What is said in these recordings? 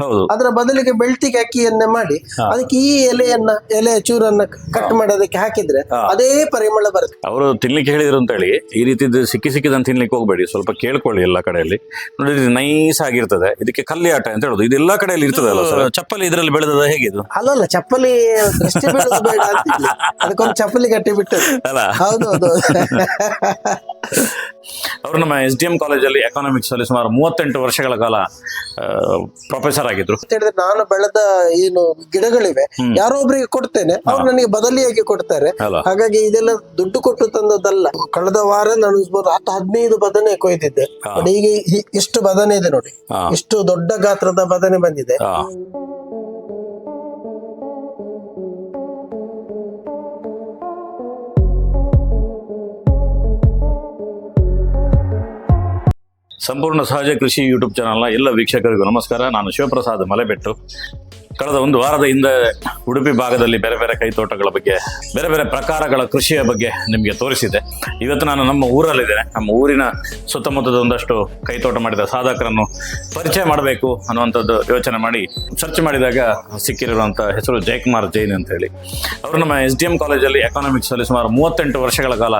ಹೌದು. ಅದರ ಬದಲಿಗೆ ಬೆಳ್ತಿಗೆ ಅಕ್ಕಿಯನ್ನ ಮಾಡಿ ಅದಕ್ಕೆ ಈ ಎಲೆಯನ್ನ ಎಲೆ ಚೂರನ್ನ ಕಟ್ ಮಾಡಿ ಅದಕ್ಕೆ ಹಾಕಿದ್ರೆ ಅದೇ ಪರಿಮಳ ಬರುತ್ತೆ. ಅವರು ತಿನ್ಲಿಕ್ಕೆ ಹೇಳಿದ್ರು ಅಂತ ಹೇಳಿ ಈ ರೀತಿ ಸಿಕ್ಕಿ ಸಿಕ್ಕಿದಂತ ತಿನ್ಲಿಕ್ಕೆ ಹೋಗ್ಬೇಡಿ ಸ್ವಲ್ಪ ಕೇಳ್ಕೊಳ್ಳಿ ಎಲ್ಲ ಕಡೆಯಲ್ಲಿ. ನೋಡಿ ನೈಸ್ ಆಗಿರ್ತದೆ. ಇದಕ್ಕೆ ಕಲ್ಲಿ ಆಟ ಅಂತ ಹೇಳುದು. ಇದು ಎಲ್ಲಾ ಕಡೆಯಲ್ಲಿ ಇರ್ತದಲ್ಲ ಸರ್? ಚಪ್ಪಲಿ ಇದರಲ್ಲಿ ಬೆಳೆದದ ಹೇಗಿದು ಅಲ್ಲಲ್ಲ ಚಪ್ಪಲಿ ದೃಷ್ಟಿ ಬೀಳೋದು ಬೇಡ ಅಂತ ಇಲ್ಲ. ಅದಕ್ಕೊಂದು ಚಪ್ಪಲಿ ಕಟ್ಟಿ ಬಿಟ್ಟು ಅಲ್ಲ? ಹೌದು ಹೌದು. ಅವರು ನಮ್ಮ ಎಸ್ ಡಿ ಎಂ ಕಾಲೇಜಲ್ಲಿ ಎಕನಾಮಿಕ್ಸ್ ಅಲ್ಲಿ ಸುಮಾರು ಮೂವತ್ತೆಂಟು ವರ್ಷಗಳ ಕಾಲ ಪ್ರೊಫೆಸರ್ ಅಂತ ಹೇಳಿದ್ರೆ ನಾನು ಬೆಳೆದ ಏನು ಗಿಡಗಳಿವೆ ಯಾರೋ ಒಬ್ರಿಗೆ ಕೊಡ್ತೇನೆ ಅವ್ರು ನನಗೆ ಬದಲಿಯಾಗಿ ಕೊಡ್ತಾರೆ. ಹಾಗಾಗಿ ಇದೆಲ್ಲ ದುಡ್ಡು ಕೊಟ್ಟು ತಂದದಲ್ಲ ಕಳೆದ ವಾರ ನಾನು ಹತ್ತು ಹದಿನೈದು ಬದನೆ ಕೊಯ್ದಿದ್ದೆ. ಈಗ ಇಷ್ಟು ಬದನೆ ಇದೆ ನೋಡಿ. ಇಷ್ಟು ದೊಡ್ಡ ಗಾತ್ರದ ಬದನೆ ಬಂದಿದೆ. ಸಂಪೂರ್ಣ ಸಹಜ ಕೃಷಿ ಯೂಟ್ಯೂಬ್ ಚಾನಲ್ನ ಎಲ್ಲ ವೀಕ್ಷಕರಿಗೂ ನಮಸ್ಕಾರ. ನಾನು ಶಿವಪ್ರಸಾದ್ ಮಲೆಬೆಟ್ಟು. ಕಳೆದ ಒಂದು ವಾರದ ಹಿಂದೆ ಉಡುಪಿ ಭಾಗದಲ್ಲಿ ಬೇರೆ ಬೇರೆ ಕೈತೋಟಗಳ ಬಗ್ಗೆ, ಬೇರೆ ಬೇರೆ ಪ್ರಕಾರಗಳ ಕೃಷಿಯ ಬಗ್ಗೆ ನಿಮಗೆ ತೋರಿಸಿದೆ. ಇವತ್ತು ನಾನು ನಮ್ಮ ಊರಲ್ಲಿದ್ದೇನೆ. ನಮ್ಮ ಊರಿನ ಸುತ್ತಮುತ್ತದ ಒಂದಷ್ಟು ಕೈತೋಟ ಮಾಡಿದ ಸಾಧಕರನ್ನು ಪರಿಚಯ ಮಾಡಬೇಕು ಅನ್ನುವಂಥದ್ದು ಯೋಚನೆ ಮಾಡಿ ಸರ್ಚ್ ಮಾಡಿದಾಗ ಸಿಕ್ಕಿರುವಂಥ ಹೆಸರು ಜಯಕುಮಾರ್ ಜೈನ್ ಅಂತ ಹೇಳಿ. ಅವರು ನಮ್ಮ ಎಸ್ ಡಿ ಎಂ ಕಾಲೇಜಲ್ಲಿ ಎಕನಾಮಿಕ್ಸ್ ಅಲ್ಲಿ ಸುಮಾರು ಮೂವತ್ತೆಂಟು ವರ್ಷಗಳ ಕಾಲ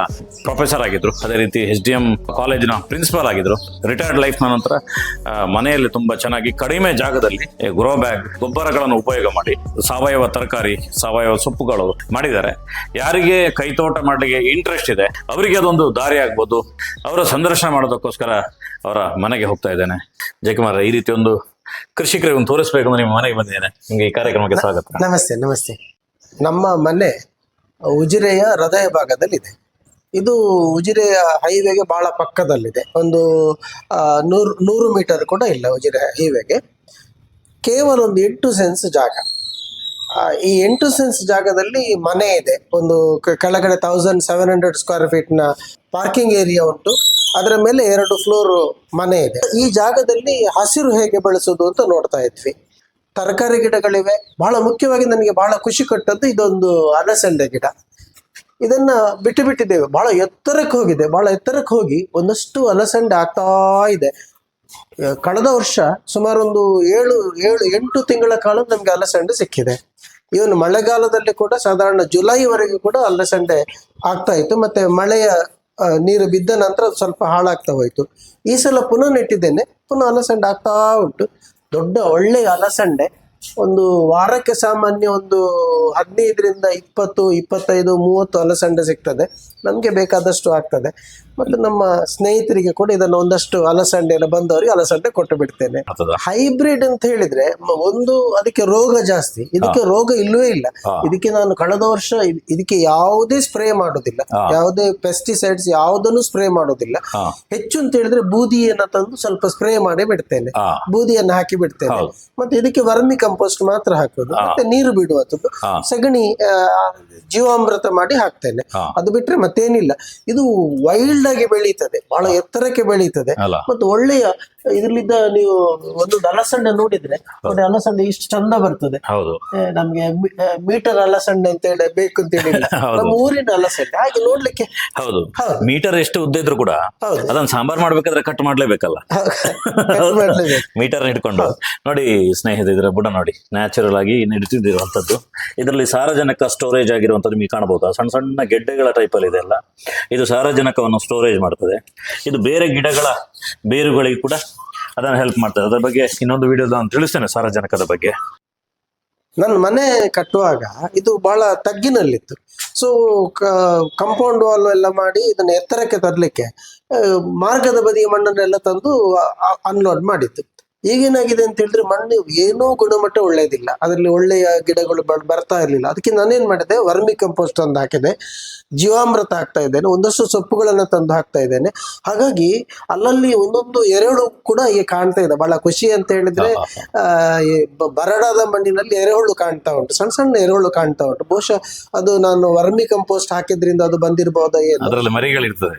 ಪ್ರೊಫೆಸರ್ ಆಗಿದ್ರು. ಅದೇ ರೀತಿ ಎಸ್ ಡಿ ಎಂ ಕಾಲೇಜಿನ ಪ್ರಿನ್ಸಿಪಾಲ್ ಆಗಿದ್ರು. ರಿಟೈರ್ಡ್ ಲೈಫ್ನ ನಂತರ ಮನೆಯಲ್ಲಿ ತುಂಬಾ ಚೆನ್ನಾಗಿ ಕಡಿಮೆ ಜಾಗದಲ್ಲಿ ಗ್ರೋ ಬ್ಯಾಗ್ ಗೊಬ್ಬರಗಳನ್ನು ಉಪಯೋಗ ಮಾಡಿ ಸಾವಯವ ತರಕಾರಿ ಸಾವಯವ ಸೊಪ್ಪುಗಳು ಮಾಡಿದ್ದಾರೆ. ಯಾರಿಗೆ ಕೈತೋಟ ಮಾಡಲಿಕ್ಕೆ ಇಂಟ್ರೆಸ್ಟ್ ಇದೆ ಅವರಿಗೆ ಅದೊಂದು ದಾರಿ ಆಗ್ಬೋದು. ಅವರ ಸಂದರ್ಶನ ಮಾಡೋದಕ್ಕೋಸ್ಕರ ಅವರ ಮನೆಗೆ ಹೋಗ್ತಾ ಇದ್ದೇನೆ. ಜಯಕುಮಾರ್ ಈ ರೀತಿ ಒಂದು ಕೃಷಿಕರಿಗೆ ಒಂದು ತೋರಿಸ್ಬೇಕು ನಿಮ್ಮ ಮನೆಗೆ ಬಂದಿದ್ದೇನೆ. ನಿಮಗೆ ಈ ಕಾರ್ಯಕ್ರಮಕ್ಕೆ ಸ್ವಾಗತ. ನಮಸ್ತೆ ನಮಸ್ತೆ. ನಮ್ಮ ಮನೆ ಉಜಿರೆಯ ಹೃದಯ ಭಾಗದಲ್ಲಿದೆ. ಇದು ಉಜಿರೆಯ ಹೈವೇಗೆ ಬಹಳ ಪಕ್ಕದಲ್ಲಿದೆ. ಒಂದು ನೂರು ನೂರು ಮೀಟರ್ ಕೂಡ ಇಲ್ಲ ಉಜಿರೆ ಹೈವೇಗೆ. ಕೇವಲ ಒಂದು ಎಂಟು ಸೆನ್ಸ್ ಜಾಗ. ಈ ಎಂಟು ಸೆನ್ಸ್ ಜಾಗದಲ್ಲಿ ಮನೆ ಇದೆ. ಒಂದು ಕೆಳಗಡೆ ತೌಸಂಡ್ ಸೆವೆನ್ ಹಂಡ್ರೆಡ್ ಸ್ಕ್ವೇರ್ ಫೀಟ್ನ ಪಾರ್ಕಿಂಗ್ ಏರಿಯಾ ಉಂಟು. ಅದರ ಮೇಲೆ ಎರಡು ಫ್ಲೋರ್ ಮನೆ ಇದೆ. ಈ ಜಾಗದಲ್ಲಿ ಹಸಿರು ಹೇಗೆ ಬೆಳೆಸೋದು ಅಂತ ನೋಡ್ತಾ ಇದ್ವಿ. ತರಕಾರಿ ಗಿಡಗಳಿವೆ. ಬಹಳ ಮುಖ್ಯವಾಗಿ ನನಗೆ ಬಹಳ ಖುಷಿ ಕೊಟ್ಟದ್ದು ಇದೊಂದು ಅಲಸಂದೆ ಗಿಡ. ಇದನ್ನ ಬಿಟ್ಟು ಬಿಟ್ಟಿದ್ದೇವೆ. ಬಹಳ ಎತ್ತರಕ್ಕೆ ಹೋಗಿದೆ. ಬಹಳ ಎತ್ತರಕ್ಕೆ ಹೋಗಿ ಒಂದಷ್ಟು ಅಲಸಂಡೆ ಆಗ್ತಾ ಇದೆ. ಕಳೆದ ವರ್ಷ ಸುಮಾರು ಒಂದು ಏಳು ಏಳು, ಎಂಟು ತಿಂಗಳ ಕಾಲ ನಮ್ಗೆ ಅಲಸಂಡೆ ಸಿಕ್ಕಿದೆ. ಇವನು ಮಳೆಗಾಲದಲ್ಲಿ ಕೂಡ ಸಾಧಾರಣ ಜುಲೈವರೆಗೂ ಕೂಡ ಅಲಸಂಡೆ ಆಗ್ತಾ ಇತ್ತು. ಮತ್ತೆ ಮಳೆಯ ನೀರು ಬಿದ್ದ ನಂತರ ಸ್ವಲ್ಪ ಹಾಳಾಗ್ತಾ ಹೋಯ್ತು. ಈ ಸಲ ಪುನಃ ನೆಟ್ಟಿದ್ದೇನೆ. ಪುನಃ ಅಲಸಂಡೆ ಆಗ್ತಾ ಉಂಟು. ದೊಡ್ಡ ಒಳ್ಳೆಯ ಅಲಸಂಡೆ. ಒಂದು ವಾರಕ್ಕೆ ಸಾಮಾನ್ಯ ಒಂದು ಹದಿನೈದರಿಂದ ಇಪ್ಪತ್ತು, ಇಪ್ಪತ್ತೈದು, ಮೂವತ್ತು ಅಲಸಂಡೆ ಸಿಗ್ತದೆ. ನಮಗೆ ಬೇಕಾದಷ್ಟು ಆಗ್ತದೆ. ಮತ್ತು ನಮ್ಮ ಸ್ನೇಹಿತರಿಗೆ ಕೂಡ ಇದನ್ನು ಒಂದಷ್ಟು ಅಲಸಂಡೆಯನ್ನು ಬಂದವರಿಗೆ ಅಲಸಂಡೆ ಕೊಟ್ಟು ಬಿಡ್ತೇನೆ. ಹೈಬ್ರಿಡ್ ಅಂತ ಹೇಳಿದ್ರೆ ಒಂದು ಅದಕ್ಕೆ ರೋಗ ಜಾಸ್ತಿ ಇದಕ್ಕೆ ರೋಗ ಇಲ್ಲವೇ ಇಲ್ಲ. ಇದಕ್ಕೆ ನಾನು ಕಳೆದ ವರ್ಷ ಇದ್- ಇದಕ್ಕೆ ಯಾವುದೇ ಸ್ಪ್ರೇ ಮಾಡೋದಿಲ್ಲ. ಯಾವುದೇ ಪೆಸ್ಟಿಸೈಡ್ಸ್ ಯಾವುದನ್ನು ಸ್ಪ್ರೇ ಮಾಡೋದಿಲ್ಲ. ಹೆಚ್ಚು ಅಂತ ಹೇಳಿದ್ರೆ ಬೂದಿಯನ್ನ ತಂದು ಸ್ವಲ್ಪ ಸ್ಪ್ರೇ ಮಾಡಿ ಬಿಡ್ತೇನೆ. ಬೂದಿಯನ್ನು ಹಾಕಿ ಬಿಡ್ತೇನೆ. ಮತ್ತೆ ಇದಕ್ಕೆ ವರ್ಮಿ ಕಂಪೋಸ್ಟ್ ಮಾತ್ರ ಹಾಕೋದು. ಮತ್ತೆ ನೀರು ಬಿಡುವಂಥದ್ದು. ಸಗಣಿ ಜೀವಾಮೃತ ಮಾಡಿ ಹಾಕ್ತೇನೆ. ಅದು ಬಿಟ್ರೆ ಮತ್ತೇನಿಲ್ಲ. ಇದು ವೈಲ್ಡ್ ಆಗಿ ಬೆಳೀತದೆ. ಬಹಳ ಎತ್ತರಕ್ಕೆ ಬೆಳೀತದೆ. ಮತ್ತು ಒಳ್ಳೆಯ ಇದರಲ್ಲಿದ್ದ ನೀವು ಒಂದು ಅಲಸಂಡೆ ನೋಡಿದ್ರೆ ಒಂದು ಅಲಸಂಡೆ ಇಷ್ಟು ಚಂದ ಬರ್ತದೆ. ನಮ್ಗೆ ಮೀಟರ್ ಅಲಸಂಡೆ ಅಂತ ಹೇಳಿ ಬೇಕು ಅಂತ ಹೇಳಿ. ನಮ್ಮ ಊರಿನ ಅಲಸಂಡೆ. ಹಾಗೆ ನೋಡ್ಲಿಕ್ಕೆ ಹೌದು. ಮೀಟರ್ ಎಷ್ಟು ಉದ್ದ ಇದ್ರು ಕೂಡ. ಅದನ್ನ ಸಾಂಬಾರ್ ಮಾಡ್ಬೇಕಾದ್ರೆ ಕಟ್ ಮಾಡ್ಲೇಬೇಕಲ್ಲ. ಮೀಟರ್ ಇಟ್ಕೊಂಡು ನೋಡಿ ಸ್ನೇಹಿತ ಇದ್ರ ಬುಡ ನೋಡಿ. ನ್ಯಾಚುರಲ್ ಆಗಿ ನೆಡ್ತಿದ್ದಿರುವಂತದ್ದು ಇದರಲ್ಲಿ ಸಾರಜನಕ ಸ್ಟೋರೇಜ್ ಆಗಿರುವಂತದ್ದು ನೀವು ಕಾಣಬಹುದು. ಸಣ್ಣ ಸಣ್ಣ ಗೆಡ್ಡೆಗಳ ಟೈಪ್ ಅಲ್ಲಿ ಇದೆಲ್ಲ ಇದು ಸಾರಜನಕವನ್ನು ಸ್ಟೋರೇಜ್ ಮಾಡ್ತದೆ. ಇದು ಬೇರೆ ಗಿಡಗಳ ಬೇರುಗಳಿಗೆ ಕೂಡ ಅದನ್ನು ಹೆಲ್ಪ್ ಮಾಡ್ತದೆ. ಅದರ ಬಗ್ಗೆ ಇನ್ನೊಂದು ವಿಡಿಯೋ ನಾನು ತಿಳಿಸ್ತೇನೆ ಸಾರಜನಕದ ಬಗ್ಗೆ. ನನ್ನ ಮನೆ ಕಟ್ಟುವಾಗ ಇದು ಬಹಳ ತಗ್ಗಿನಲ್ಲಿತ್ತು. ಸೊ ಕಂಪೌಂಡ್ ವಾಲ್ ಎಲ್ಲ ಮಾಡಿ ಇದನ್ನ ಎತ್ತರಕ್ಕೆ ತರಲಿಕ್ಕೆ ಮಾರ್ಗದ ಬದಿಯ ಮಣ್ಣನ್ನೆಲ್ಲ ತಂದು ಅನ್ಲೋಡ್ ಮಾಡಿತ್ತು ಈಗೇನಾಗಿದೆ ಅಂತ ಹೇಳಿದ್ರೆ ಮಣ್ಣು ಏನೂ ಗುಣಮಟ್ಟ ಒಳ್ಳೇದಿಲ್ಲ. ಅದರಲ್ಲಿ ಒಳ್ಳೆಯ ಗಿಡಗಳು ಬರ್ತಾ ಇರಲಿಲ್ಲ. ಅದಕ್ಕೆ ನಾನೇನ್ ಮಾಡಿದೆ ವರ್ಮಿ ಕಂಪೋಸ್ಟ್ ಒಂದು ಹಾಕಿದೆ. ಜೀವಾಮೃತ ಹಾಕ್ತಾ ಇದ್ದೇನೆ. ಒಂದಷ್ಟು ಸೊಪ್ಪುಗಳನ್ನು ತಂದು ಹಾಕ್ತಾ ಇದ್ದೇನೆ. ಹಾಗಾಗಿ ಅಲ್ಲಲ್ಲಿ ಒಂದೊಂದು ಎರೆಹುಳು ಕೂಡ ಈಗ ಕಾಣ್ತಾ ಇದೆ. ಬಹಳ ಖುಷಿ ಅಂತ ಹೇಳಿದ್ರೆ ಆ, ಬರಡಾದ ಮಣ್ಣಿನಲ್ಲಿ ಎರೆಹುಳು ಕಾಣ್ತಾ ಉಂಟು. ಸಣ್ಣ ಸಣ್ಣ ಎರೆಹುಳು ಕಾಣ್ತಾ ಉಂಟು. ಬಹುಶಃ ಅದು ನಾನು ವರ್ಮಿ ಕಂಪೋಸ್ಟ್ ಹಾಕಿದ್ರಿಂದ ಅದು ಬಂದಿರಬಹುದು ಏನು. ಮರಿಗಳಿರ್ತದೆ.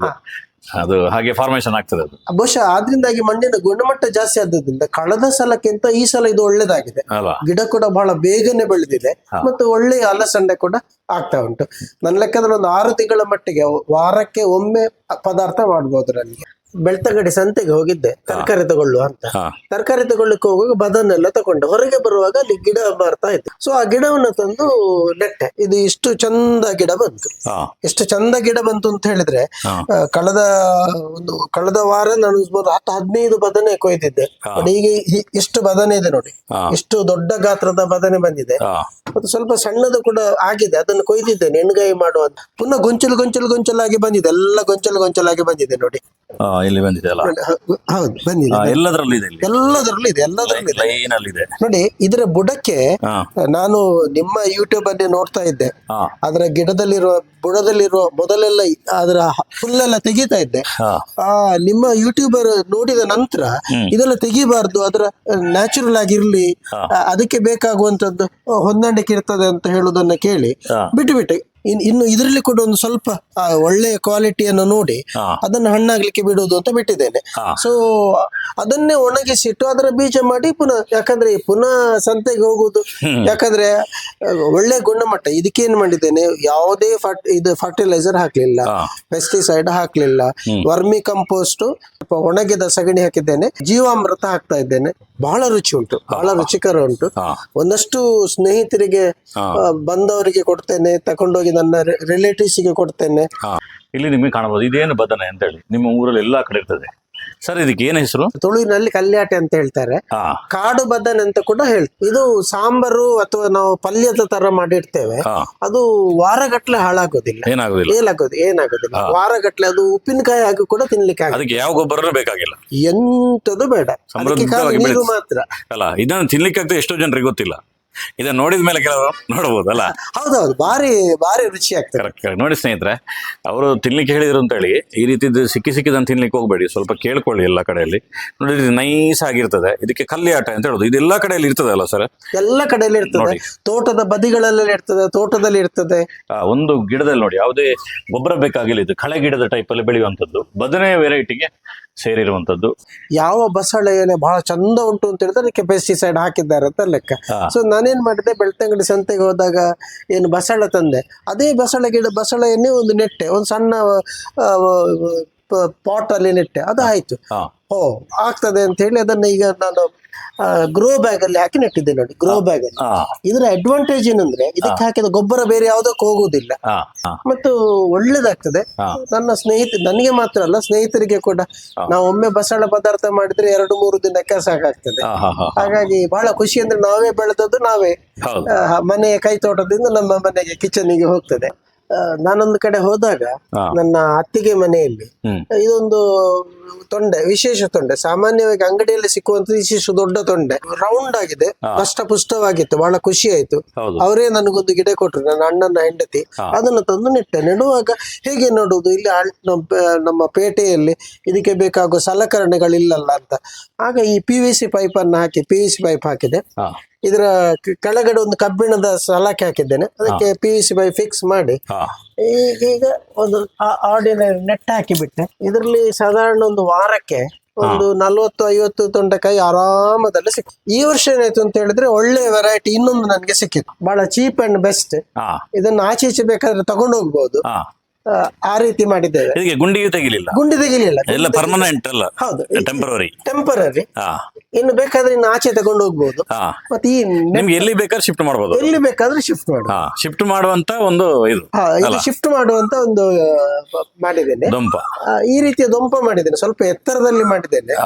ಹೌದು, ಅದು ಹಾಗೆ ಫಾರ್ಮೇಶನ್ ಆಗ್ತದೆ ಅದು. ಬಹುಶಃ ಆದ್ರಿಂದಾಗಿ ಮಣ್ಣಿನ ಗುಣಮಟ್ಟ ಜಾಸ್ತಿ ಆದ್ರಿಂದ ಕಳೆದ ಸಲಕ್ಕಿಂತ ಈ ಸಲ ಇದು ಒಳ್ಳೇದಾಗಿದೆ. ಅಲ್ವಾ? ಗಿಡ ಕೂಡ ಬಹಳ ಬೇಗನೆ ಬೆಳೆದಿದೆ. ಮತ್ತು ಒಳ್ಳೆಯ ಅಲಸಂಡೆ ಕೂಡ ಆಗ್ತಾ ಉಂಟು. ನನ್ನ ಲೆಕ್ಕದಲ್ಲಿ ಒಂದು ಆರು ತಿಂಗಳ ಮಟ್ಟಿಗೆ ವಾರಕ್ಕೆ ಒಮ್ಮೆ ಪದಾರ್ಥ ಮಾಡ್ಬೋದು ನನಗೆ. ಬೆಳ್ತಂಗಡಿ ಸಂತೆಗೆ ಹೋಗಿದ್ದೆ. ತರಕಾರಿ ತಗೊಳ್ಳುವ ಅಂತ. ತರಕಾರಿ ತಗೊಳ್ಳಿಕ್ಕೆ ಹೋಗುವಾಗ ಬದನೆಲ್ಲ ತಗೊಂಡೆ. ಹೊರಗೆ ಬರುವಾಗ ಅಲ್ಲಿ ಗಿಡ ಬರ್ತಾ ಇತ್ತು ಸೊ ಆ ಗಿಡವನ್ನ ತಂದು ನೆಟ್ಟೆ. ಇದು ಇಷ್ಟು ಚಂದ ಗಿಡ ಬಂತು. ಎಷ್ಟು ಚಂದ ಗಿಡ ಬಂತು ಅಂತ ಹೇಳಿದ್ರೆ. ಕಳೆದ ಒಂದು ಕಳೆದ ವಾರ ನಾನು ಹತ್ತು ಹದಿನೈದು ಬದನೆ ಕೊಯ್ದಿದ್ದೆ. ಈಗ ಇಷ್ಟು ಬದನೆ ಇದೆ ನೋಡಿ. ಇಷ್ಟು ದೊಡ್ಡ ಗಾತ್ರದ ಬದನೆ ಬಂದಿದೆ. ಮತ್ತೆ ಸ್ವಲ್ಪ ಸಣ್ಣದು ಕೂಡ ಆಗಿದೆ. ಅದನ್ನು ಕೊಯ್ದಿದ್ದೇನೆ ಎಣ್ಗಾಯಿ ಮಾಡುವಂತ ಪುನಃ ಗೊಂಚಲು ಗೊಂಚಲು ಗೊಂಚಲಾಗಿ ಬಂದಿದೆ. ಎಲ್ಲ ಗೊಂಚಲು ಗೊಂಚಲಾಗಿ ಬಂದಿದೆ ನೋಡಿ. ಇಲ್ಲಿ ಬಂದಿದೆ ಅಲ್ಲ? ಹೌದು ಬಂದಿದೆ ಎಲ್ಲದರಲ್ಲಿ ಎಲ್ಲದರಲ್ಲೂ ಇದೆ ಎಲ್ಲದರಲ್ಲಿ ಎಲ್ಲದರಲ್ಲೂ ಇದೆ ಎಲ್ಲದರಲ್ಲೂ ಇದೆ. ಲೈನ್ ಅಲ್ಲಿ ಇದೆ ನೋಡಿ ಇದರ ಬುಡಕ್ಕೆ ಹಾ. ನಾನು ನಿಮ್ಮ ಯೂಟ್ಯೂಬ್ ಅಲ್ಲಿ ನೋಡ್ತಾ ಇದ್ದೆ. ಹಾ. ಅದರ ಗಿಡದಲ್ಲಿರುವ ಬುಡದಲ್ಲಿರುವ ಮೊದಲೆಲ್ಲ ಅದರ ಹುಲ್ಲೆಲ್ಲ ತೆಗಿತಾ ಇದ್ದೆ. ಹಾ. ಆ ನಿಮ್ಮ ಯೂಟ್ಯೂಬರ್ ನೋಡಿದ ನಂತರ ಇದೆಲ್ಲ ತೆಗಿಬಾರ್ದು ಅದರ ನ್ಯಾಚುರಲ್ ಆಗಿರ್ಲಿ. ಆ, ಅದಕ್ಕೆ ಬೇಕಾಗುವಂತದ್ದು ಹೊಂದಾಣಿಕೆ ಇರ್ತದೆ ಅಂತ ಹೇಳುದನ್ನ ಕೇಳಿ ಬಿಟ್ಟು ಬಿಟ್ಟೆ ಇನ್- ಇನ್ನು ಇದರಲ್ಲಿ ಕೂಡ ಒಂದು ಸ್ವಲ್ಪ ಆ, ಒಳ್ಳೆಯ ಕ್ವಾಲಿಟಿಯನ್ನು ನೋಡಿ ಹಾ. ಅದನ್ನು ಹಣ್ಣಾಗ್ಲಿಕ್ಕೆ ಬಿಡುವುದು ಅಂತ ಬಿಟ್ಟಿದ್ದೇನೆ. ಹಾ. ಸೊ ಅದನ್ನೇ ಒಣಗಿಸಿಟ್ಟು ಅದರ ಬೀಜ ಮಾಡಿ ಪುನಃ ಯಾಕಂದ್ರೆ ಪುನಃ ಸಂತೆಗೆ ಹೋಗುವುದು. ಯಾಕಂದ್ರೆ ಆ, ಒಳ್ಳೆ ಗುಣಮಟ್ಟ. ಇದಕ್ಕೇನ್ ಮಾಡಿದ್ದೇನೆ ಯಾವುದೇ ಫರ್ಟ್ ಇದು ಫರ್ಟಿಲೈಸರ್ ಹಾಕ್ಲಿಲ್ಲ. ಹಾ. ಪೆಸ್ಟಿಸೈಡ್ ಹಾಕ್ಲಿಲ್ಲ. ವರ್ಮಿ ಕಂಪೋಸ್ಟ್ ಒಣಗಿದ ಸಗಣಿ ಹಾಕಿದ್ದೇನೆ. ಜೀವಾಮೃತ ಹಾಕ್ತಾ ಇದ್ದೇನೆ. ಬಹಳ ರುಚಿ ಉಂಟು. ಬಹಳ ರುಚಿಕರ ಉಂಟು. ಹಾ. ಒಂದಷ್ಟು ಸ್ನೇಹಿತರಿಗೆ ಹಾ. ಆ, ಬಂದವರಿಗೆ ಕೊಡ್ತೇನೆ ತಕೊಂಡೋಗಿ ನನ್ನ ರಿಲೇಟಿವ್ಸ್ಗೆ ಕೊಡ್ತೇನೆ. ಇಲ್ಲಿ ನಿಮಗೆ ಕಾಣಬಹುದು. ಇದೇನು ಬದನೆ ಅಂತ ಹೇಳಿ. ನಿಮ್ಮ ಊರಲ್ಲಿ ಎಲ್ಲಾ ಕಡೆ ಇರ್ತದೆ. ಸರ್ ಇದಕ್ಕೆ ಏನು ಹೆಸರು? ತುಳುವಿನಲ್ಲಿ ಕಲ್ಯಾಟೆ ಅಂತ ಹೇಳ್ತಾರೆ. ಕಾಡು ಬದನೆ ಅಂತ ಕೂಡ ಹೇಳ್ತಾರೆ ಇದು ಸಾಂಬಾರು ಅಥವಾ ನಾವು ಪಲ್ಯದ ತರ ಮಾಡಿರ್ತೇವೆ. ಅದು ವಾರಗಟ್ಲೆ ಹಾಳಾಗೋದಿಲ್ಲ. ಏನಾಗೋದಿಲ್ಲ. ಏನಾಗೋದು ಏನಾಗೋದಿಲ್ಲ. ವಾರಗಟ್ಲೆ ಅದು ಉಪ್ಪಿನಕಾಯಿ ಆಗಿ ಕೂಡ ತಿನ್ಲಿಕ್ಕೆ ಅದಕ್ಕೆ ಯಾವ ಗೊಬ್ಬರ ಬೇಕಾಗಿಲ್ಲ. ಎಂತದು ಬೇಡ. ನೀರು ಮಾತ್ರ. ಅಲ್ಲ ಇದನ್ನು ತಿನ್ಲಿಕ್ಕೆ ಆಗ್ತದೆ ಎಷ್ಟೋ ಜನರಿಗೆ ಗೊತ್ತಿಲ್ಲ. ಇದನ್ನ ನೋಡಿದ ಮೇಲೆ ಕೆಲವರು ನೋಡಬಹುದಲ್ಲ ಹೌದೌದು ಬಾರಿ ಬಾರಿ ರುಚಿ ಆಗ್ತದೆ. ಕರೆಕ್ಟ್ ಕರೆಕ್ಟ್ ನೋಡಿ ಸ್ನೇಹಿತರೆ ಅವರು ತಿನ್ಲಿಕ್ಕೆ ಹೇಳಿದ್ರು ಅಂತ ಹೇಳಿ ಈ ರೀತಿ ಸಿಕ್ಕಿ ಸಿಕ್ಕಿದನ್ನು ತಿನ್ಲಿಕ್ಕೆ ಹೋಗ್ಬೇಡಿ ಸ್ವಲ್ಪ ಕೇಳ್ಕೊಳ್ಳಿ ಎಲ್ಲ ಕಡೆಯಲ್ಲಿ. ನೋಡಿ ಇದು ನೈಸ್ ಆಗಿರ್ತದೆ. ಇದಕ್ಕೆ ಕಲ್ಲಿ ಆಟ ಅಂತ ಹೇಳೋದು. ಇದೆಲ್ಲ ಕಡೆಯಲ್ಲಿ ಇರ್ತದೆ ಅಲ್ಲ ಸರ್? ಎಲ್ಲ ಕಡೆಯಲ್ಲಿ ಇರ್ತದೆ. ನೋಡಿ. ತೋಟದ ಬದಿಗಳಲ್ಲಿ ಇರ್ತದೆ ತೋಟದಲ್ಲಿ ಇರ್ತದೆ. ಒಂದು ಗಿಡದಲ್ಲಿ ನೋಡಿ ಯಾವುದೇ ಗೊಬ್ಬರ ಬೇಕಾಗಿಲ್ಲ ಇದು. ಕಳೆ ಗಿಡದ ಟೈಪ್ ಅಲ್ಲಿ ಬೆಳೆಯುವಂಥದ್ದು. ಬದನೆ ವೆರೈಟಿಗೆ ಸೇರಿರುವಂಥದ್ದು. ಯಾವ ಬಸಳೆ ಎಲೆ ಬಹಳ ಚಂದ ಉಂಟು ಅಂತ ಹೇಳಿದ್ರೆ ಅದಕ್ಕೆ ಸೈಡ್ ಹಾಕಿದ್ದಾರೆ ಅಂತ ಲೆಕ್ಕ. ಸೊ ನಾನೇನ್ ಮಾಡಿದೆ ಬೆಳ್ತಂಗಡಿ ಸಂತೆಗೆ ಹೋದಾಗ ಏನು ಬಸಳೆ ತಂದೆ. ಅದೇ ಬಸಳೆ ಗಿಡ ಬಸಳೆಯನ್ನೇ ಒಂದು ನೆಟ್ಟೆ ಒಂದು ಸಣ್ಣ ಪಾಟ್ ಅಲ್ಲಿ ನೆಟ್ಟೆ. ಅದು ಆಯ್ತು. ಹಾ. ಓ ಆಗ್ತದೆ ಅಂತ ಹೇಳಿ ಅದನ್ನ ಈಗ ನಾನು ಗ್ರೋ ಬ್ಯಾಗ್ ಅಲ್ಲಿ ಹಾಕಿ ನೆಟ್ಟಿದ್ದೆ ನೋಡಿ ಗ್ರೋ ಬ್ಯಾಗ್ ಅಲ್ಲಿ. ಇದರ ಅಡ್ವಾಂಟೇಜ್ ಏನಂದ್ರೆ ಇದಕ್ಕೆ ಹಾಕಿದ ಗೊಬ್ಬರ ಬೇರೆ ಯಾವುದಕ್ಕೂ ಹೋಗುದಿಲ್ಲ. ಮತ್ತು ಒಳ್ಳೇದಾಗ್ತದೆ. ನನ್ನ ಸ್ನೇಹಿತ ನನಗೆ ಮಾತ್ರ ಅಲ್ಲ ಸ್ನೇಹಿತರಿಗೆ ಕೂಡ ನಾವು ಒಮ್ಮೆ ಬಸಳೆ ಪದಾರ್ಥ ಮಾಡಿದ್ರೆ ಎರಡು ಮೂರು ದಿನಕ್ಕೆ ಸಾಕಾಗ್ತದೆ. ಹಾಗಾಗಿ ಬಹಳ ಖುಷಿ ಅಂದ್ರೆ ನಾವೇ ಬೆಳೆದದ್ದು ನಾವೇ ಮನೆಯ ಕೈ ತೋಟದಿಂದ ನಮ್ಮ ಮನೆಗೆ ಕಿಚನಿಗೆ ಹೋಗ್ತದೆ. ನಾನೊಂದು ಕಡೆ ಹೋದಾಗ ನನ್ನ ಅತ್ತಿಗೆ ಮನೆಯಲ್ಲಿ ಇದೊಂದು ತೊಂಡೆ ವಿಶೇಷ ತೊಂಡೆ. ಸಾಮಾನ್ಯವಾಗಿ ಅಂಗಡಿಯಲ್ಲಿ ಸಿಕ್ಕುವಂತ ವಿಶೇಷ ದೊಡ್ಡ ತೊಂಡೆ. ರೌಂಡ್ ಆಗಿದೆ. ಪುಷ್ಟವಾಗಿತ್ತು ಬಹಳ ಖುಷಿ ಆಯ್ತು. ಅವರೇ ನನಗೊಂದು ಗಿಡ ಕೊಟ್ರು ನನ್ನ ಅಣ್ಣನ ಹೆಂಡತಿ. ಅದನ್ನು ತಂದು ನೆಟ್ಟೆ. ನೆಡುವಾಗ ಹೇಗೆ ನೋಡುವುದು? ಇಲ್ಲಿ ನಮ್ಮ ಪೇಟೆಯಲ್ಲಿ ಇದಕ್ಕೆ ಬೇಕಾಗುವ ಸಲಕರಣೆಗಳಿಲ್ಲಲ್ಲ ಅಂತ. ಆಗ ಈ ಪಿ ವಿ ಸಿ ಪೈಪ್ ಅನ್ನು ಹಾಕಿ ಪಿ ವಿ ಸಿ ಪೈಪ್ ಹಾಕಿದೆ. ಇದರ ಕೆಳಗಡೆ ಒಂದು ಕಬ್ಬಿಣದ ಸಲಾಕೆ ಹಾಕಿದ್ದೇನೆ. ಅದಕ್ಕೆ ಪಿ ವಿ ಸಿ ಬೈ ಫಿಕ್ಸ್ ಮಾಡಿ. ಈಗ ಒಂದು ಆರ್ಡಿನರಿ ನೆಟ್ ಹಾಕಿಬಿಟ್ಟೆ. ಇದರಲ್ಲಿ ಸಾಧಾರಣ ಒಂದು ವಾರಕ್ಕೆ ಒಂದು ನಲ್ವತ್ತು ಐವತ್ತು ತೊಂಡೆಕಾಯಿ ಆರಾಮದಲ್ಲಿ ಸಿಕ್ತು. ಈ ವರ್ಷ ಏನಾಯ್ತು ಅಂತ ಹೇಳಿದ್ರೆ ಒಳ್ಳೆ ವೆರೈಟಿ ಇನ್ನೊಂದು ನನಗೆ ಸಿಕ್ಕಿತ್ತು ಬಹಳ ಚೀಪ್ ಅಂಡ್ ಬೆಸ್ಟ್ ಇದನ್ನ ಆಚೆ ಈಚೆ ಬೇಕಾದ್ರೆ ತಗೊಂಡು ಹೋಗ್ಬೋದು. ಹಾ. ಆ, ರೀತಿ ಮಾಡಿದ್ದೇವೆ. ಇದಕ್ಕೆ ಗುಂಡಿಯೂ ತೆಗಿಲಿಲ್ಲ. ಗುಂಡಿ ತೆಗಿಲಿಲ್ಲ. ಎಲ್ಲ ಪರ್ಮನೆಂಟ್ ಅಲ್ಲ. ಹೌದು. ಟೆಂಪರರಿ ಟೆಂಪರರಿ ಇನ್ನು ಬೇಕಾದ್ರೆ ಇನ್ನು ಆಚೆ ತಗೊಂಡು ಹೋಗ್ಬೋದು. ಮತ್ತೆ ಈ ನಿಮ್ಗೆ ಎಲ್ಲಿ ಬೇಕಾದ್ರೆ ಶಿಫ್ಟ್ ಮಾಡ್ಬೋದು. ಎಲ್ಲಿ ಬೇಕಾದ್ರೆ ಶಿಫ್ಟ್ ಮಾಡು. ಶಿಫ್ಟ್ ಮಾಡುವಂತ ಒಂದು ಇದು ಶಿಫ್ಟ್ ಮಾಡುವಂತ ಒಂದು ಮಾಡಿದ್ದೇನೆ. ದೊಂಪ. ಈ ರೀತಿಯ ದೊಂಪ ಮಾಡಿದ್ದೇನೆ. ಸ್ವಲ್ಪ ಎತ್ತರದಲ್ಲಿ ಮಾಡಿದ್ದೇನೆ.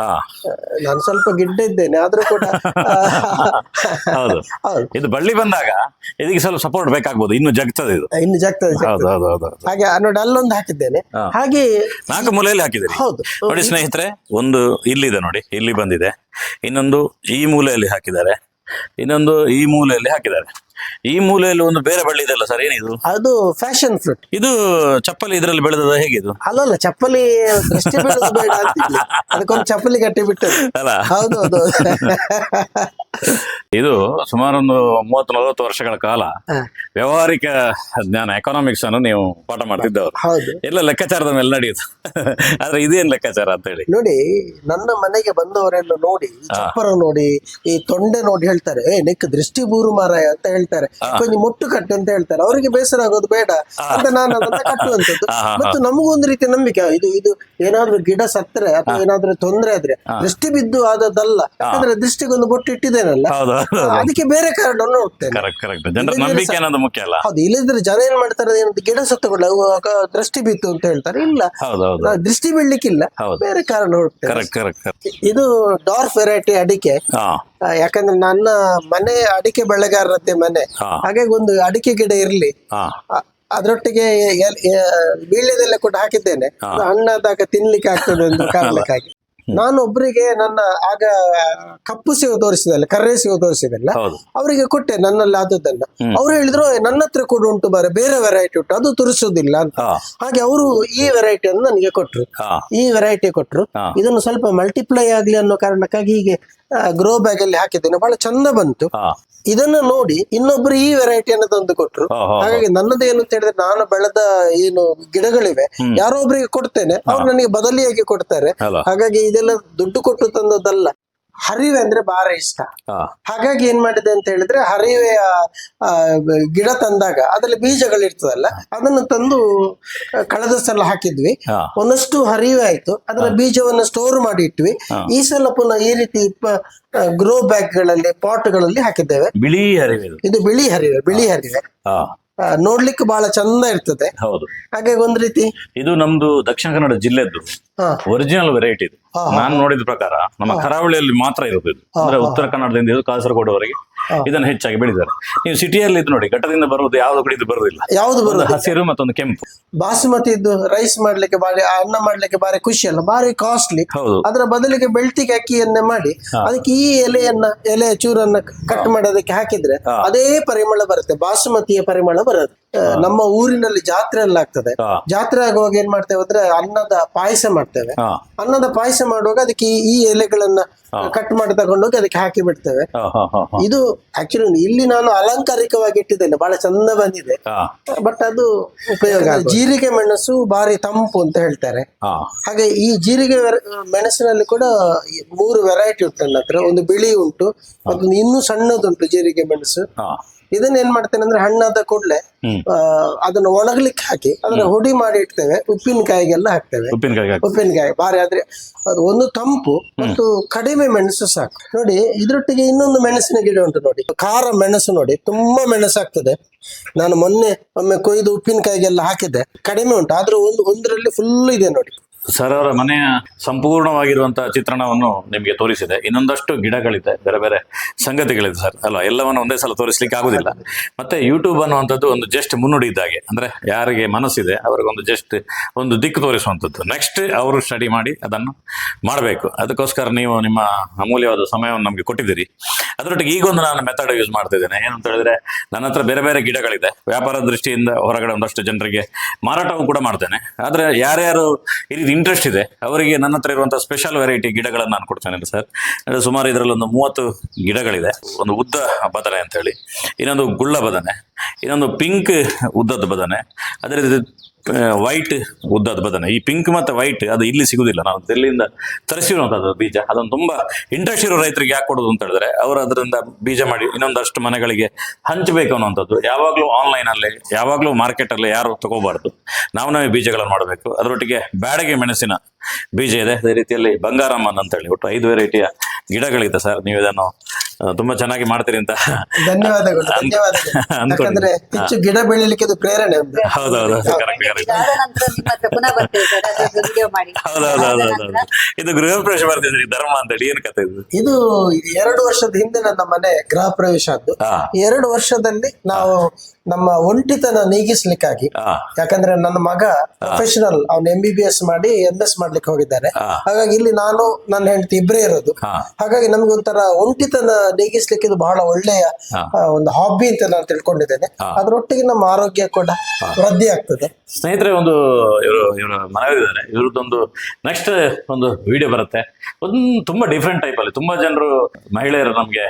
ನಾನು ಸ್ವಲ್ಪ ಗಿಡ್ಡ ಇದ್ದೇನೆ. ಆದ್ರೂ ಕೂಡ ಹೌದು. ಇದು ಬಳ್ಳಿ ಬಂದಾಗ ಇದಕ್ಕೆ ಸ್ವಲ್ಪ ಸಪೋರ್ಟ್ ಬೇಕಾಗ್ಬೋದು. ಇನ್ನು ಜಗ್ತದೆ ಇದು. ಇನ್ನು ಜಗ್ತದೆ ಹೌದು ಹೌದು. ಹಾಗೆ ನೋಡಿ ಅಲ್ಲೊಂದು ಹಾಕಿದ್ದೇನೆ. ಹಾಗೆ ನಾಲ್ಕು ಮೂಲೆಯಲ್ಲಿ ಹಾಕಿದ್ದೀರಿ. ಹೌದು. ನೋಡಿ ಸ್ನೇಹಿತರೆ ಒಂದು ಇಲ್ಲಿದೆ ನೋಡಿ ಇಲ್ಲಿ ಬಂದಿದೆ. ಇನ್ನೊಂದು ಈ ಮೂಲೆಯಲ್ಲಿ ಹಾಕಿದ್ದಾರೆ. ಇನ್ನೊಂದು ಈ ಮೂಲೆಯಲ್ಲಿ ಹಾಕಿದ್ದಾರೆ. ಈ ಮೂಲೆಯಲ್ಲಿ ಒಂದು ಬೇರೆ ಬಳ್ಳಿ ಇದೆಲ್ಲ ಸರ್ ಏನಿದು? ಅದು ಫ್ಯಾಷನ್ ಫ್ರೂಟ್ ಇದು ಚಪ್ಪಲಿ ಇದರಲ್ಲಿ ಬೆಳೆದದ ಹೇಗಿದು? ಅಲ್ಲಲ್ಲ ಚಪ್ಪಲಿ ದೃಷ್ಟಿ ಬೀಳೋದು ಬೇಡ ಅಂತಿಲ್ಲ ಅದಕ್ಕೊಂದು ಚಪ್ಪಲಿ ಕಟ್ಟಿ ಬಿಟ್ಟು ಅಲ್ಲ. ಹೌದು ಹೌದು ಇದು ಸುಮಾರು ಒಂದು ಮೂವತ್ತು ನಲವತ್ತು ವರ್ಷಗಳ ಕಾಲ ಹಾ. ವ್ಯವಹಾರಿಕ ಜ್ಞಾನ ಎಕನಾಮಿಕ್ಸ್ ಅನ್ನು ನೀವು ಪಾಠ ಮಾಡ್ತಿದ್ದವರು. ಹೌದು. ಎಲ್ಲ ಲೆಕ್ಕಾಚಾರದ ಮೇಲೆ ನಡೆಯುತ್ತೆ ಆದ್ರೆ ಇದೇನ್ ಲೆಕ್ಕಾಚಾರ ಅಂತ ಹೇಳಿ? ನೋಡಿ ನನ್ನ ಮನೆಗೆ ಬಂದವರೆಲ್ಲ ನೋಡಿ ಚಪ್ಪರ ನೋಡಿ ಈ ತೊಂಡೆ ನೋಡಿ ಹೇಳ್ತಾರೆ ಏ ನಿಕ್ ದೃಷ್ಟಿ ಬೂರು ಮಾರಾಯ ಅಂತ ಹೇಳ್ತಾರೆ. ಕೊಂಚ ಮೊಟ್ಟು ಕಟ್ಟು ಅಂತ ಹೇಳ್ತಾರೆ. ಅವರಿಗೆ ಬೇಸರ ಆಗೋದು ಬೇಡ. ಅಂತ ನಾನು ಅದನ್ನ ಕಟ್ಟುವಂತದ್ದು ಮತ್ತೆ ನಮಗೂ ಒಂದು ನಮಗೊಂದು ರೀತಿ ನಂಬಿಕೆ. ಇದು ಇದು ಏನಾದ್ರೂ ಗಿಡ ಸತ್ತರೆ ಅಥವಾ ಏನಾದ್ರೂ ತೊಂದ್ರೆ ಆದ್ರೆ ದೃಷ್ಟಿ ಬಿದ್ದು ಆದದ್ದಲ್ಲ. ಯಾಕಂದ್ರೆ ದೃಷ್ಟಿಗೊಂದು ಬೊಟ್ಟು ಇಟ್ಟಿದ್ದೇನಲ್ಲ ಅದಕ್ಕೆ ಬೇರೆ ಕಾರಣವನ್ನು ನೋಡ್ತೇನೆ. ಮುಖ್ಯ ಅಲ್ಲ. ಹೌದು ಇಲ್ಲದ್ರೆ ಜನ ಏನ್ ಮಾಡ್ತಾರೆ ಏನಂತ ಗಿಡ ಸತ್ತುಕೊಳ್ಳ ದೃಷ್ಟಿ ಬಿತ್ತು ಅಂತ ಹೇಳ್ತಾರೆ. ಇಲ್ಲ. ದೃಷ್ಟಿ ಬೀಳ್ಲಿಕ್ಕಿಲ್ಲ. ಬೇರೆ ಕಾರಣ ನೋಡ್ತೇನೆ. ಇದು ಡಾರ್ಫ್ ವೆರೈಟಿ ಅಡಿಕೆ. ಯಾಕಂದ್ರೆ ನನ್ನ ಮನೆ ಅಡಿಕೆ ಬೆಳೆಗಾರರದ್ದೇ ಮನೆ. ಹಾ. ಹಾಗೆ ಒಂದು ಅಡಿಕೆ ಗಿಡ ಇರ್ಲಿ. ಅದರೊಟ್ಟಿಗೆ ಎಲ್- ಕೂಡ ಹಾಕಿದ್ದೇನೆ. ಹಣ್ಣಾದಾಗ ತಿನ್ಲಿಕ್ಕೆ ಆಗ್ತದೆ ಒಂದು ಕಾರಣಕ್ಕಾಗಿ. ನಾನು ಒಬ್ಬರಿಗೆ ನನ್ನ ಆಗ ಕಪ್ಪು ಸೇವು ತೋರಿಸಿದಲ್ಲ ಕರ್ರೆ ಸಿಗೋ ತೋರಿಸಿದಲ್ಲ ಅವರಿಗೆ ಕೊಟ್ಟೆ ನನ್ನಲ್ಲಿ ಆದದ್ದನ್ನ. ಅವ್ರು ಹೇಳಿದ್ರು "ಏ, ನನ್ನ ಹತ್ರ ಕೂಡ ಉಂಟು ಬಾರ ಬೇರೆ ವೆರೈಟಿ ಉಂಟು ಅದು ತೋರಿಸೋದಿಲ್ಲ ಅಂತ. ಹಾಗೆ ಅವರು ಈ ವೆರೈಟಿ ಅನ್ನು ನನಗೆ ಕೊಟ್ರು. ಈ ವೆರೈಟಿ ಕೊಟ್ರು. ಇದನ್ನು ಸ್ವಲ್ಪ ಮಲ್ಟಿಪ್ಲೈ ಆಗ್ಲಿ ಅನ್ನೋ ಕಾರಣಕ್ಕಾಗಿ ಹೀಗೆ ಗ್ರೋ ಬ್ಯಾಗ್ ಅಲ್ಲಿ ಹಾಕಿದ್ದೇನೆ. ಬಹಳ ಚಂದ ಬಂತು. ಇದನ್ನ ನೋಡಿ ಇನ್ನೊಬ್ರು ಈ ವೆರೈಟಿಯನ್ನು ತಂದು ಕೊಟ್ರು. ಹಾಗಾಗಿ ನನ್ನದು ಏನು ಅಂತ ಹೇಳಿದ್ರೆ ನಾನು ಬೆಳೆದ ಏನು ಗಿಡಗಳಿವೆ ಯಾರೋ ಒಬ್ರಿಗೆ ಕೊಡ್ತೇನೆ ಅವ್ರು ನನಗೆ ಬದಲಿಯಾಗಿ ಕೊಡ್ತಾರೆ. ಹಾಗಾಗಿ ಇದೆಲ್ಲ ದುಡ್ಡು ಕೊಟ್ಟು ತಂದದ್ದಲ್ಲ. ಹರಿವೆ ಅಂದ್ರೆ ಬಾರ ಇಷ್ಟ. ಹಾಗಾಗಿ ಏನ್ ಮಾಡಿದೆ ಅಂತ ಹೇಳಿದ್ರೆ ಹರಿವೆಯ ಆ, ಗಿಡ ತಂದಾಗ ಅದ್ರಲ್ಲಿ ಬೀಜಗಳಿರ್ತದಲ್ಲ ಅದನ್ನು ತಂದು ಕಳೆದ ಸಲ ಹಾಕಿದ್ವಿ. ಒಂದಷ್ಟು ಹರಿವೆ ಆಯ್ತು ಅದರ ಬೀಜವನ್ನು ಸ್ಟೋರ್ ಮಾಡಿ ಇಟ್ವಿ ಈ ಸಲ ಪುನಃ ಈ ರೀತಿ ಗ್ರೋ ಬ್ಯಾಗ್ಗಳಲ್ಲಿ ಪಾಟ್ಗಳಲ್ಲಿ ಹಾಕಿದ್ದೇವೆ. ಬಿಳಿ ಹರಿವೆ ಇದು. ಬಿಳಿ ಹರಿವೆ ಬಿಳಿ ಹರಿವೆ. ನೋಡ್ಲಿಕ್ಕೆ ಬಹಳ ಚಂದ ಇರ್ತದೆ. ಹೌದು. ಹಾಗಾಗಿ ಒಂದ್ ರೀತಿ ಇದು ನಮ್ದು ದಕ್ಷಿಣ ಕನ್ನಡ ಜಿಲ್ಲೆದ್ದು. ಹಾ. ಒರಿಜಿನಲ್ ವೆರೈಟಿ ಇದು. ನಾನು ನೋಡಿದ ಪ್ರಕಾರ ನಮ್ಮ ಕರಾವಳಿಯಲ್ಲಿ ಮಾತ್ರ ಇರೋದು ಇದು. ಅಂದ್ರೆ ಉತ್ತರ ಕನ್ನಡದಿಂದ ಇದು ಕಾಸರಗೋಡುವರೆಗೆ ಇದನ್ನು ಹೆಚ್ಚಾಗಿ ಬೆಳಿತಾರೆ ನೀವು ಸಿಟಿಯಲ್ಲಿ ಇದು ನೋಡಿ ಘಟ್ಟದಿಂದ ಬರುವುದು ಯಾವ್ದು ಕೂಡ ಇದು ಬರುವುದಿಲ್ಲ. ಯಾವ್ದು ಬರುವುದು ಬರುದು ಹಸಿರು ಮತ್ತೊಂದು ಕೆಂಪು. ಬಾಸುಮತಿದ್ದು ರೈಸ್ ಮಾಡ್ಲಿಕ್ಕೆ ಬಾರಿ ಅನ್ನ ಮಾಡ್ಲಿಕ್ಕೆ ಬಾರಿ ಖುಷಿ ಅಲ್ಲ ಬಾರಿ ಕಾಸ್ಟ್ಲಿ ಹೌದು. ಅದರ ಬದಲಿಗೆ ಬೆಳ್ತಿಗೆ ಅಕ್ಕಿಯನ್ನೇ ಮಾಡಿ ಅದಕ್ಕೆ ಈ ಎಲೆಯನ್ನ ಎಲೆ ಚೂರನ್ನ ಕಟ್ ಮಾಡೋದಕ್ಕೆ ಹಾಕಿದ್ರೆ ಅದೇ ಪರಿಮಳ ಬರುತ್ತೆ ಬಾಸುಮತಿಯ ಪರಿಮಳ ಬರುತ್ತೆ ನಮ್ಮ ಊರಿನಲ್ಲಿ ಜಾತ್ರೆ ಎಲ್ಲ ಆಗ್ತದೆ. ಜಾತ್ರೆ ಆಗುವಾಗ ಏನ್ ಮಾಡ್ತೇವೆ ಅಂದ್ರೆ ಅನ್ನದ ಪಾಯಸ ಮಾಡ್ತೇವೆ. ಅನ್ನದ ಪಾಯಸ ಮಾಡುವಾಗ ಅದಕ್ಕೆ ಈ- ಎಲೆಗಳನ್ನ ಕಟ್ ಮಾಡಿ ತಗೊಂಡೋಗಿ ಅದಕ್ಕೆ ಹಾಕಿ ಬಿಡ್ತೇವೆ. ಇದು ಆಕ್ಚುಲಿ ಇಲ್ಲಿ ನಾನು ಅಲಂಕಾರಿಕವಾಗಿ ಇಟ್ಟಿದ್ದೇನೆ. ಬಹಳ ಚಂದ ಬಂದಿದೆ. ಬಟ್ ಅದು ಉಪಯೋಗ. ಜೀರಿಗೆ ಮೆಣಸು ಬಾರಿ ತಂಪು ಅಂತ ಹೇಳ್ತಾರೆ. ಹಾಗೆ ಈ ಜೀರಿಗೆ ಮೆಣಸಿನಲ್ಲಿ ಕೂಡ ಮೂರು ವೆರೈಟಿ ಉಂಟು ನನ್ನ ಹತ್ರ. ಒಂದು ಬಿಳಿ ಉಂಟು ಅದೊಂದು ಇನ್ನೂ ಸಣ್ಣದುಂಟು ಜೀರಿಗೆ ಮೆಣಸು. ಇದನ್ನ ಏನ್ ಮಾಡ್ತೇನೆ ಅಂದ್ರೆ ಹಣ್ಣಾದ ಕೂಡ್ಲೆ ಅದನ್ನ ಅದನ್ನು ಒಣಗ್ಲಿಕ್ಕೆ ಹಾಕಿ ಅದನ್ನ ಹುಡಿ ಮಾಡಿ ಇಡ್ತೇವೆ. ಉಪ್ಪಿನಕಾಯಿಗೆಲ್ಲ ಹಾಕ್ತೇವೆ. ಉಪ್ಪಿನಕಾಯಿ ಉಪ್ಪಿನಕಾಯಿ ಬಾರಿ ಆದ್ರೆ ಅದು ಒಂದು ತಂಪು ಮತ್ತು ಕಡಿಮೆ ಮೆಣಸು ಸಾಕು. ನೋಡಿ ಇದ್ರೊಟ್ಟಿಗೆ ಇನ್ನೊಂದು ಮೆಣಸಿನ ಗಿಡ ಉಂಟು ನೋಡಿ. ಖಾರ ಮೆಣಸು ನೋಡಿ ತುಂಬಾ ಮೆಣಸು ಆಗ್ತದೆ ನಾನು ಮೊನ್ನೆ ಒಮ್ಮೆ ಕೊಯ್ದು ಉಪ್ಪಿನಕಾಯಿಗೆಲ್ಲ ಹಾಕಿದ್ದೆ. ಕಡಿಮೆ ಉಂಟು ಆದ್ರೂ ಒಂದು ಒಂದರಲ್ಲಿ ಫುಲ್ ಇದೆ ನೋಡಿ. ಸರ್ ಅವರ ಮನೆಯ ಸಂಪೂರ್ಣವಾಗಿರುವಂತಹ ಚಿತ್ರಣವನ್ನು ನಿಮಗೆ ತೋರಿಸಿದೆ. ಇನ್ನೊಂದಷ್ಟು ಗಿಡಗಳಿದೆ, ಬೇರೆ ಬೇರೆ ಸಂಗತಿಗಳಿದೆ ಸರ್. ಅಲ್ವಾ ಎಲ್ಲವನ್ನು ಒಂದೇ ಸಲ ತೋರಿಸ್ಲಿಕ್ಕೆ ಆಗುದಿಲ್ಲ. ಮತ್ತೆ ಯೂಟ್ಯೂಬ್ ಅನ್ನುವಂಥದ್ದು ಒಂದು ಜಸ್ಟ್ ಮುನ್ನುಡಿ ಇದ್ದಾಗೆ ಅಂದ್ರೆ ಯಾರಿಗೆ ಮನಸ್ಸಿದೆ, ಅವರಿಗೊಂದು ಜಸ್ಟ್ ಒಂದು ದಿಕ್ಕು ತೋರಿಸುವಂಥದ್ದು. ನೆಕ್ಸ್ಟ್ ಅವರು ಸ್ಟಡಿ ಮಾಡಿ ಅದನ್ನು ಮಾಡಬೇಕು. ಅದಕ್ಕೋಸ್ಕರ ನೀವು ನಿಮ್ಮ ಅಮೂಲ್ಯವಾದ ಸಮಯವನ್ನು ನಮಗೆ ಕೊಟ್ಟಿದ್ದೀರಿ. ಅದರೊಟ್ಟಿಗೆ ಈಗ ಒಂದು ನಾನು ಮೆಥಡ್ ಯೂಸ್ ಮಾಡ್ತಿದ್ದೇನೆ ಏನಂತ ಹೇಳಿದ್ರೆ, ನನ್ನ ಹತ್ರ ಬೇರೆ ಬೇರೆ ಗಿಡಗಳಿದೆ. ವ್ಯಾಪಾರ ದೃಷ್ಟಿಯಿಂದ ಹೊರಗಡೆ ಒಂದಷ್ಟು ಜನರಿಗೆ ಮಾರಾಟವೂ ಕೂಡ ಮಾಡ್ತೇನೆ. ಆದ್ರೆ ಯಾರ್ಯಾರು ಈ ರೀತಿ ಇಂಟ್ರೆಸ್ಟ್ ಇದೆ. ಅವರಿಗೆ ನನ್ನ ಹತ್ರ ಇರುವಂತಹ ಸ್ಪೆಷಲ್ ವೆರೈಟಿ ಗಿಡಗಳನ್ನು ನಾನು ಕೊಡ್ತೇನೆ ಸರ್ ಅಂದ್ರೆ ಸುಮಾರು ಇದರಲ್ಲಿ ಒಂದು ಮೂವತ್ತು ಗಿಡಗಳಿದೆ. ಒಂದು ಉದ್ದ ಬದನೆ ಅಂತ ಹೇಳಿ. ಇನ್ನೊಂದು ಗುಳ್ಳ ಬದನೆ. ಇನ್ನೊಂದು ಪಿಂಕ್ ಉದ್ದದ ಬದನೆ. ಅದೇ ವೈಟ್ ಉದ್ದದ ಬದನೆ. ಈ ಪಿಂಕ್ ಮತ್ತೆ ವೈಟ್ ಅದು ಇಲ್ಲಿ ಸಿಗುದಿಲ್ಲ. ನಾವು ದಿಲ್ಲಿಯಿಂದ ತರಿಸಿರುವಂಥದ್ದು ಬೀಜ. ಅದನ್ನು ತುಂಬಾ ಇಂಟ್ರೆಸ್ಟ್ ಇರೋ ರೈತರಿಗೆ ಯಾಕೆ ಕೊಡೋದು ಅಂತ ಹೇಳಿದ್ರೆ, ಅವರು ಅದರಿಂದ ಬೀಜ ಮಾಡಿ ಇನ್ನೊಂದಷ್ಟು ಮನೆಗಳಿಗೆ ಹಂಚಬೇಕು ಅನ್ನುವಂಥದ್ದು. ಯಾವಾಗಲೂ ಆನ್ಲೈನಲ್ಲಿ ಯಾವಾಗಲೂ ಮಾರ್ಕೆಟಲ್ಲಿ ಯಾರು ತಗೋಬಾರ್ದು. ನಾವು ನಾವೇ ಬೀಜಗಳನ್ನು ಮಾಡಬೇಕು. ಅದರೊಟ್ಟಿಗೆ ಬ್ಯಾಡಗೆ ಮೆಣಸಿನ ಬೀಜ ಇದೆ. ಅದೇ ರೀತಿಯಲ್ಲಿ ಬಂಗಾರಮ್ಮನ್ ಅಂತ ಹೇಳಿ ಒಟ್ಟು ಐದು ವೆರೈಟಿಯ ಗಿಡಗಳಿದೆ ಸರ್. ನೀವು ಇದನ್ನು ತುಂಬಾ ಚೆನ್ನಾಗಿ ಮಾಡ್ತೀರಿ ಅಂತ. ಧನ್ಯವಾದಗಳು ಧನ್ಯವಾದಗಳು. ಯಾಕಂದ್ರೆ ಹೆಚ್ಚು ಗಿಡ ಬೆಳಿಲಿಕ್ಕೆ ಇದು ಪ್ರೇರಣೆ ಹೌದೌದು ಇದು ಗೃಹ ಪ್ರವೇಶ ಬರ್ತಿದ್ರಿ ಧರ್ಮ ಅಂತ ಹೇಳಿ ಏನ್ ಕತೆ ಇದು? ಇದು ಎರಡು ವರ್ಷದ ಹಿಂದೆ ನನ್ನ ಮನೆ ಗೃಹ ಪ್ರವೇಶ ಆದ್ದು. ಎರಡು ವರ್ಷದಲ್ಲಿ ನಾವು ನಮ್ಮ ಒಂಟಿತನ ನೀಗಿಸ್ಲಿಕ್ಕಾಗಿ. ಯಾಕಂದ್ರೆ ನನ್ನ ಮಗ ಪ್ರೊಫೆಷನಲ್ ಅವ್ನು ಎಂ ಬಿ ಬಿ ಎಸ್ ಮಾಡಿ ಎಂ ಎಸ್ ಮಾಡ್ಲಿಕ್ಕೆ ಹೋಗಿದ್ದಾರೆ. ಹಾಗಾಗಿ ಇಲ್ಲಿ ನಾನು ನನ್ನ ಹೆಂಡತಿ ಇಬ್ಬರೇ ಇರೋದು. ಹಾಗಾಗಿ ನಮ್ಗೆ ಒಂಥರ ಒಂಟಿತನ ನೀಗಿಸ್ಲಿಕ್ಕೆ ಇದು ಬಹಳ ಒಳ್ಳೆಯ ಒಂದು ಹಾಬಿ ಅಂತ ನಾನು ತಿಳ್ಕೊಂಡಿದ್ದೇನೆ. ಅದರೊಟ್ಟಿಗೆ ನಮ್ಮ ಆರೋಗ್ಯ ಕೂಡ ವೃದ್ಧಿ ಆಗ್ತದೆ. ಸ್ನೇಹಿತರೆ ಒಂದು ಇವರು ಇವರು ಮನವಿದ್ದಾರೆ ಇವ್ರದ್ದೊಂದು ನೆಕ್ಸ್ಟ್ ಒಂದು ವಿಡಿಯೋ ಬರುತ್ತೆ. ಒಂದು ತುಂಬಾ ಡಿಫ್ರೆಂಟ್ ಟೈಪ್ ಅಲ್ಲಿ ತುಂಬಾ ಜನರು ಮಹಿಳೆಯರು ನಮಗೆ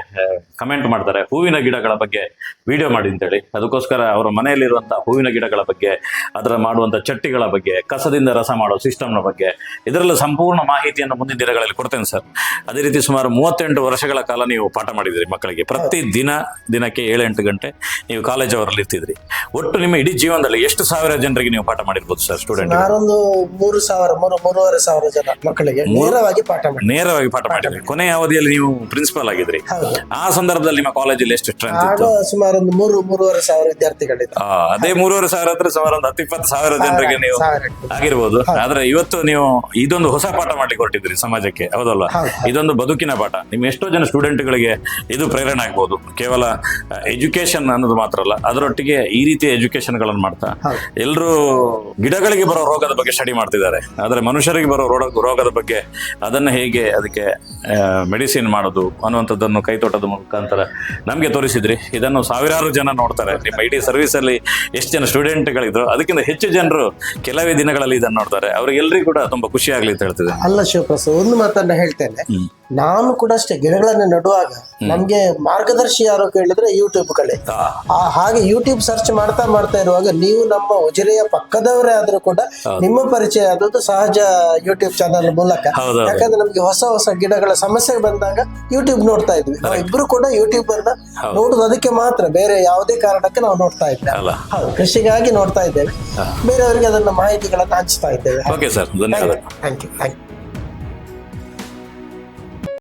ಕಮೆಂಟ್ ಮಾಡ್ತಾರೆ. ಹೂವಿನ ಗಿಡಗಳ ಬಗ್ಗೆ ವಿಡಿಯೋ ಮಾಡಿ ಅಂತೇಳಿ. ಅದಕ್ಕೋಸ್ಕರ ಅವರ ಮನೆಯಲ್ಲಿರುವಂತಹ ಹೂವಿನ ಗಿಡಗಳ ಬಗ್ಗೆ ಅದರ ಮಾಡುವಂತ ಚಟ್ಟಿಗಳ ಬಗ್ಗೆ ಕಸದಿಂದ ರಸ ಮಾಡೋ ಸಿಸ್ಟಮ್ನ ಬಗ್ಗೆ ಇದರಲ್ಲಿ ಸಂಪೂರ್ಣ ಮಾಹಿತಿಯನ್ನು ಮುಂದಿನ ದಿನಗಳಲ್ಲಿ ಕೊಡ್ತೇನೆ ಸರ್. ಅದೇ ರೀತಿ ಸುಮಾರು ಮೂವತ್ತೆಂಟು ವರ್ಷಗಳ ಕಾಲ ನೀವು ಪಾಠ ಮಾಡಿದ್ರಿ ಮಕ್ಕಳಿಗೆ. ಪ್ರತಿ ದಿನ ದಿನಕ್ಕೆ ಏಳೆಂಟು ಗಂಟೆ ನೀವು ಕಾಲೇಜ್ ಅವರಲ್ಲಿ ಇರ್ತಿದ್ರಿ. ಒಟ್ಟು ನಿಮ್ಮ ಇಡೀ ಜೀವನದಲ್ಲಿ ಎಷ್ಟು ಸಾವಿರ ಜನರಿಗೆ ನೀವು ಪಾಠ ಮಾಡಿರ್ಬೋದು ಸರ್ ಸ್ಟೂಡೆಂಟ್ ನಾನೊಂದು ಮೂರು ಸಾವಿರ ಮೂರು ಮೂರುವರೆ ಸಾವಿರ ಜನ ಮಕ್ಕಳಿಗೆ ನೇರವಾಗಿ ಪಾಠ ಮಾಡಿ. ನೇರವಾಗಿ ಪಾಠ ಮಾಡಿದ್ರಿ. ಕೊನೆಯ ಅವಧಿಯಲ್ಲಿ ನೀವು ಪ್ರಿನ್ಸಿಪಲ್ ಆಗಿದ್ರಿ. ಆ ಸಂದರ್ಭದಲ್ಲಿ ನಿಮ್ಮ ಕಾಲೇಜಲ್ಲಿ ಎಷ್ಟು ಸ್ಟ್ರೆಂತ್ ಇತ್ತು? ಸುಮಾರು ಒಂದು ಮೂರು ಮೂರುವರೆ ಸಾವಿರ ವಿದ್ಯಾರ್ಥಿಗಳಿದ್ರು ಆ, ಅದೇ ಮೂರುವರೆ ಸಾವಿರ ಹತ್ರ ಸುಮಾರು ಒಂದು ಹತ್ತಿಪ್ಪತ್ತು ಸಾವಿರ ಜನರಿಗೆ ನೀವು ಸಾವಿರ. ಆಗಿರ್ಬೋದು. ಆದ್ರೆ ಇವತ್ತು ನೀವು ಇದೊಂದು ಹೊಸ ಪಾಠ ಮಾಡ್ಲಿಕ್ಕೆ ಹೊರಟಿದ್ರಿ ಸಮಾಜಕ್ಕೆ ಹೌದಲ್ವಾ? ಹೌದು. ಇದೊಂದು ಬದುಕಿನ ಪಾಠ. ನಿಮ್ಮ ಎಷ್ಟೋ ಜನ ಸ್ಟೂಡೆಂಟ್ಗಳಿಗೆ ಇದು ಪ್ರೇರಣೆ ಆಗ್ಬೋದು. ಕೇವಲ ಎಜುಕೇಶನ್ ಅನ್ನೋದು ಮಾತ್ರ ಅಲ್ಲ ಅದರೊಟ್ಟಿಗೆ ಈ ರೀತಿಯ ಎಜುಕೇಶನ್ಗಳನ್ನು ಮಾಡ್ತಾ. ಎಲ್ಲರೂ ಗಿಡಗಳಿಗೆ ಬರೋ ರೋಗದ ಬಗ್ಗೆ ಸ್ಟಡಿ ಮಾಡ್ತಿದ್ದಾರೆ. ಆದರೆ ಮನುಷ್ಯರಿಗೆ ಬರೋ ರೋಗ ರೋಗದ ಬಗ್ಗೆ ಅದನ್ನ ಹೇಗೆ ಅದಕ್ಕೆ ಮೆಡಿಸಿನ್ ಮಾಡೋದು ಅನ್ನುವಂಥದ್ದನ್ನು ಕೈತೋಟದ ಮುಖಾಂತರ ನಮಗೆ ತೋರಿಸಿದ್ರಿ. ಇದನ್ನು ಸಾವಿರಾರು ಜನ ನೋಡ್ತಾರೆ. ನಿಮ್ಮ ಐ ಸರ್ವಿಸ್ ಅಲ್ಲಿ ಎಷ್ಟು ಜನ ಸ್ಟೂಡೆಂಟ್ಗಳಿದ್ರು ಅದಕ್ಕಿಂತ ಹೆಚ್ಚು ಜನರು ಕೆಲವೇ ದಿನಗಳಲ್ಲಿ ಇದನ್ನು ನೋಡ್ತಾರೆ. ಅವ್ರಿಗೆಲ್ಲರಿಗೂ ಕೂಡ ತುಂಬಾ ಖುಷಿ ಆಗ್ಲಿ ಅಂತ ಹೇಳ್ತಿದ್ದೆ ಅಲ್ಲ ಶಿವಪ್ರಸಾದ್ ಒಂದು ಮಾತನ್ನ ಹೇಳ್ತೇನೆ. ನಾನು ಕೂಡ ಅಷ್ಟೇ ಗಿಡಗಳನ್ನ ನೆಡುವಾಗ ನಮ್ಗೆ ಮಾರ್ಗದರ್ಶಿ ಯಾರು ಕೇಳಿದ್ರೆ ಯೂಟ್ಯೂಬ್ ಆ, ಹಾಗೆ ಯೂಟ್ಯೂಬ್ ಸರ್ಚ್ ಮಾಡ್ತಾ ಮಾಡ್ತಾ ಇರುವಾಗ ನೀವು ನಮ್ಮ ಉಜಿರೆಯ ಪಕ್ಕದವರೇ ಆದ್ರೂ ಕೂಡ ನಿಮ್ಮ ಪರಿಚಯ ಆದದ್ದು ಸಹಜ ಯೂಟ್ಯೂಬ್ ಚಾನಲ್ ಮೂಲಕ. ಯಾಕಂದ್ರೆ ನಮ್ಗೆ ಹೊಸ ಹೊಸ ಗಿಡಗಳ ಸಮಸ್ಯೆ ಬಂದಾಗ ಯೂಟ್ಯೂಬ್ ನೋಡ್ತಾ ಇದ್ವಿ. ನಾವು ಇಬ್ರು ಕೂಡ ಯೂಟ್ಯೂಬ್ ಅನ್ನ. ನೋಡುದು ಅದಕ್ಕೆ ಮಾತ್ರ. ಬೇರೆ ಯಾವುದೇ ಕಾರಣಕ್ಕೆ ನಾವು ನೋಡ್ತಾ ಇದ್ದೇವೆ ಹೌದು ಕೃಷಿಗಾಗಿ ನೋಡ್ತಾ ಇದ್ದೇವೆ. ಬೇರೆಯವರಿಗೆ ಅದನ್ನ ಮಾಹಿತಿಗಳನ್ನ ಹಂಚ್ತಾ ಇದ್ದೇವೆ. Thank you thank you